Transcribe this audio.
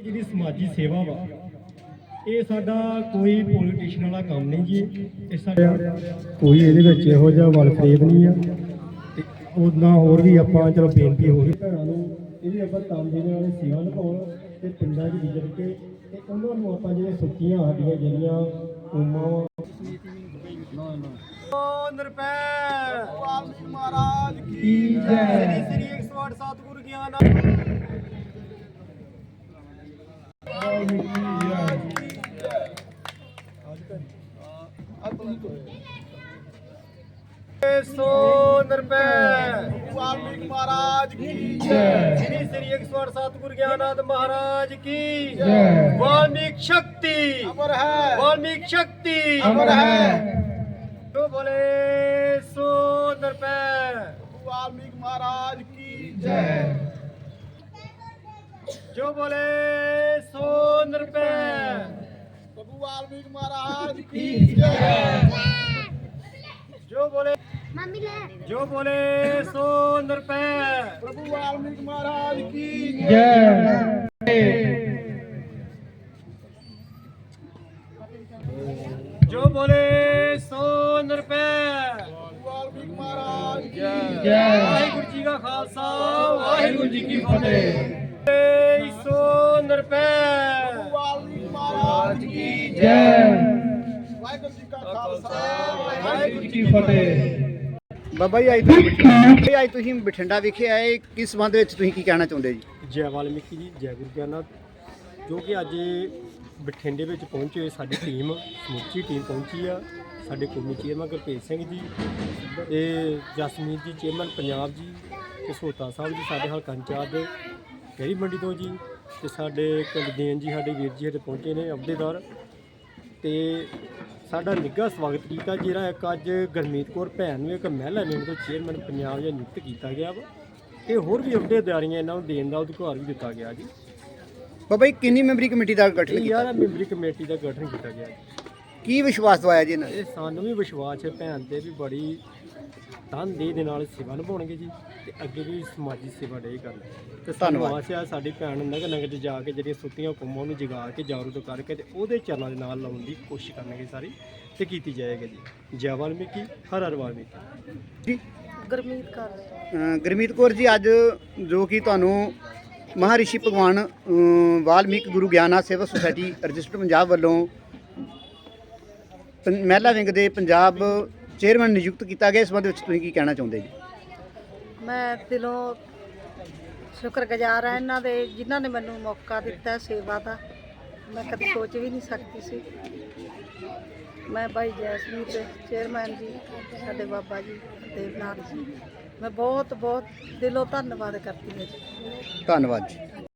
ਇਹ ਜਿਹੜੀ ਸਮਾਜੀ ਸੇਵਾ ਵਾ। ਇਹ ਸਾਡਾ ਕੋਈ ਪੋਲੀਟੀਸ਼ਨ ਵਾਲਾ ਕੰਮ ਨਹੀਂ ਜੀ। ਇਹ ਸਾਡਾ ਕੋਈ ਇਹਦੇ ਵਿੱਚ ਇਹੋ ਜਿਹਾ ਵਲ ਫਰੇਬ ਨਹੀਂ ਆ। ਤੇ ਉਦਾਂ ਹੋਰ ਵੀ ਆਪਾਂ ਚਲੋ ਬੇਨਤੀ ਹੋ ਰਹੀ ਭੈਣਾਂ ਨੂੰ ਇਹ ਵੀ ਆਪਾਂ ਤਾਂ ਜਿਹਦੇ ਨਾਲ ਸੇਵਾ ਨਿਭਾਉਣ ਤੇ ਪਿੰਡਾਂ 'ਚ ਵਿਜਟ ਕੇ ਤੇ ਉਹਨਾਂ ਨੂੰ ਆਪਾਂ ਜਿਹੜੇ ਸੁੱਤੀਆਂ ਸਾਡੀਆਂ ਜਿਹੜੀਆਂ ਉਮਾਂ ਨਿਰਪੈ ਵਾਲਮੀਕ ਮਹਾਰਾਜ ਕੀ ਜੈ। ਸ੍ਰੀ ਸ੍ਰੀ 108 ਸਤਿਗੁਰ ਗਿਆਨ। ਸੋ ਨਿਰਪੈ ਵਾਲਮੀਕ ਮਹਾਰਾਜ ਕੀ ਸ੍ਰੀ ਸ੍ਰੀ 108 ਸਤਿਗੁਰ ਗਿਆਨਨਾਥ ਮਹਾਰਾਜ ਕੀ ਜੈ। ਵਾਲਮੀਕ ਸ਼ਕਤੀ ਅਮਰ ਹੈ ਵਾਲਮੀਕ ਸ਼ਕਤੀ ਅਮਰ ਹੈ ਜੋ ਬੋਲੇ ਸੋ ਨਿਰਪੈ ਵਾਲਮੀਕ ਮਹਾਰਾਜ ਕੀ ਜੈ ਜੋ ਬੋਲੇ ਮਹਾਰਾਜ ਕੀ ਜੈ ਜੋ ਬੋਲੇ ਮੰਮੀ ਲੈ ਜੋ ਬੋਲੇ ਸੋ ਨਿਰਪੈ ਪ੍ਰਭੂ ਵਾਲਮੀਕ ਮਹਾਰਾਜ ਕੀ ਜੈ ਜੋ ਬੋਲੇ ਸੋ ਨਿਰਪੈ ਪ੍ਰਭੂ ਵਾਲਮੀਕ ਮਹਾਰਾਜ ਕੀ ਵਾਹਿਗੁਰੂ ਜੀ ਕਾ ਖਾਲਸਾ ਵਾਹਿਗੁਰੂ ਜੀ ਕੀ ਫਤਿਹ ਬੋਲੇ ਵਾਹਿਗੁਰੂ ਜੀ ਕਾ ਖਾਲਸਾ ਵਾਹਿਗੁਰੂ ਜੀ ਕੀ ਫਤਿਹ। ਬਾਬਾ ਜੀ ਅੱਜ ਤੁਸੀਂ ਬਠਿੰਡਾ ਅੱਜ ਤੁਸੀਂ ਬਠਿੰਡਾ ਵਿਖੇ ਆਏ। ਕਿਸ ਸੰਬੰਧ ਵਿੱਚ ਤੁਸੀਂ ਕੀ ਕਹਿਣਾ ਚਾਹੁੰਦੇ ਜੀ? ਜੈ ਵਾਲਮੀਕੀ ਜੀ ਜੈ ਗੁਰੂ ਗਿਆਨਨਾਥ ਜੋ ਕਿ ਅੱਜ ਬਠਿੰਡੇ ਵਿੱਚ ਪਹੁੰਚੇ ਹੋਏ ਸਾਡੀ ਟੀਮ ਸਮੁੱਚੀ ਟੀਮ ਪਹੁੰਚੀ ਆ। ਸਾਡੇ ਕੌਮੀ ਚੇਅਰਮੈਨ ਗੁਰਪ੍ਰੀਤ ਸਿੰਘ ਜੀ ਇਹ ਜਸਮੀਤ ਜੀ ਚੇਅਰਮੈਨ ਪੰਜਾਬ ਜੀ ਤੇ ਸੋਤਾ ਸਾਹਿਬ ਜੀ ਸਾਡੇ ਹਲਕਾ ਇੰਚਾਰਜ ਗਹਿਰੀ ਮੰਡੀ ਤੋਂ ਜੀ ਤੇ ਸਾਡੇ ਕੁਲਦੀਨ ਜੀ ਸਾਡੇ ਵੀਰ ਜੀ ਸਾਡੇ ਪਹੁੰਚੇ ਨੇ ਅਹੁਦੇਦਾਰ। ਤੇ ਸਾਡਾ ਨਿੱਘਾ ਸਵਾਗਤ ਕੀਤਾ ਜਿਹੜਾ ਇੱਕ ਅੱਜ ਗਰਮੀਤ ਕੌਰ ਭੈਣ ਨੂੰ ਇੱਕ ਮਹਿਲਾ ਵਿੰਗ ਤੋਂ ਚੇਅਰਮੈਨ ਪੰਜਾਬ ਜਾਂ ਨਿਯੁਕਤ ਕੀਤਾ ਗਿਆ ਵਾ। ਤੇ ਹੋਰ ਵੀ ਅਹੁਦੇਦਾਰੀਆਂ ਇਹਨਾਂ ਨੂੰ ਦੇਣ ਦਾ ਅਧਿਕਾਰ ਵੀ ਦਿੱਤਾ ਗਿਆ ਜੀ। ਬਾਬਾ ਜੀ ਕਿੰਨੀ ਮੈਂਬਰੀ ਕਮੇਟੀ ਦਾ ਗਠਨ ਇਹ ਕੀਤਾ? ਯਾਰ ਮੈਂਬਰੀ ਕਮੇਟੀ ਦਾ ਗਠਨ ਕੀਤਾ ਗਿਆ ਜੀ। ਕੀ ਵਿਸ਼ਵਾਸ ਦਵਾਇਆ ਜੀ ਇਹਨਾਂ ਨੇ? ਇਹ ਸਾਨੂੰ ਵੀ ਵਿਸ਼ਵਾਸ ਹੈ ਭੈਣ ਤੇ ਵੀ ਬੜੀ ਤਨਦੇਹ ਦੇ ਨਾਲ ਸੇਵਾ ਨਿਭਾਉਣਗੇ ਜੀ ਤੇ ਅੱਗੇ ਵੀ ਸਮਾਜੀ ਸੇਵਾ ਡੇ ਕਰਨ। ਤੇ ਸਾਨੂੰ ਧੰਨਵਾਦ। ਆਸ ਹੈ ਸਾਡੀ ਭੈਣ ਨਗ ਨਗ ਚ ਜਾ ਕੇ ਜਿਹੜੀਆਂ ਸੁੱਤੀਆਂ ਕੌਮਾਂ ਨੂੰ ਜਗਾ ਕੇ ਜਾਗਰੂਕ ਕਰਕੇ ਤੇ ਉਹਦੇ ਚਰਨਾਂ ਦੇ ਨਾਲ ਲਾਉਣ ਦੀ ਕੋਸ਼ਿਸ਼ ਕਰਨਗੇ ਸਾਰੀ ਤੇ ਕੀਤੀ ਜਾਏਗੀ ਜੀ। ਜੈ ਵਾਲਮੀਕੀ ਹਰ ਹਰ ਵਾਲਮੀਕੀ। ਜੀ? ਗੁਰਮੀਤ ਕਰ ਅਹ ਗੁਰਮੀਤ ਕੌਰ ਜੀ ਅੱਜ ਜੋ ਕਿ ਤੁਹਾਨੂੰ ਮਹਾਰਿਸ਼ੀ ਭਗਵਾਨ ਅਹ ਵਾਲਮੀਕ ਗੁਰੂ ਗਿਆਨਨਾਥ ਸੇਵਾ ਸੁਸਾਇਟੀ ਰਜਿਸਟਰਡ ਪੰਜਾਬ ਵੱਲੋਂ ਪੰ- ਮਹਿਲਾ ਵਿੰਗ ਦੇ ਪੰਜਾਬ ਚੇਅਰਮੈਨ ਨਿਯੁਕਤ ਕੀਤਾ ਗਿਆ ਇਸ ਸੰਬੰਧ ਵਿੱਚ ਤੁਸੀਂ ਕੀ ਕਹਿਣਾ ਚਾਹੁੰਦੇ ਜੀ? ਮੈਂ ਦਿਲੋਂ ਸ਼ੁਕਰਗੁਜ਼ਾਰ ਹਾਂ ਇਹਨਾਂ ਦੇ ਜਿਨ੍ਹਾਂ ਨੇ ਮੈਨੂੰ ਮੌਕਾ ਦਿੱਤਾ ਸੇਵਾ ਦਾ। ਮੈਂ ਕਦੇ ਸੋਚ ਵੀ ਨਹੀਂ ਸਕਦੀ ਸੀ। ਮੈਂ ਭਾਈ ਜੈਸਮੀਤ ਚੇਅਰਮੈਨ ਜੀ ਸਾਡੇ ਬਾਬਾ ਜੀ ਦੇਵਨਾਥ ਜੀ। ਮੈਂ ਬਹੁਤ ਬਹੁਤ ਦਿਲੋਂ ਧੰਨਵਾਦ ਕਰਦੀ ਹਾਂ ਜੀ। ਧੰਨਵਾਦ ਜੀ।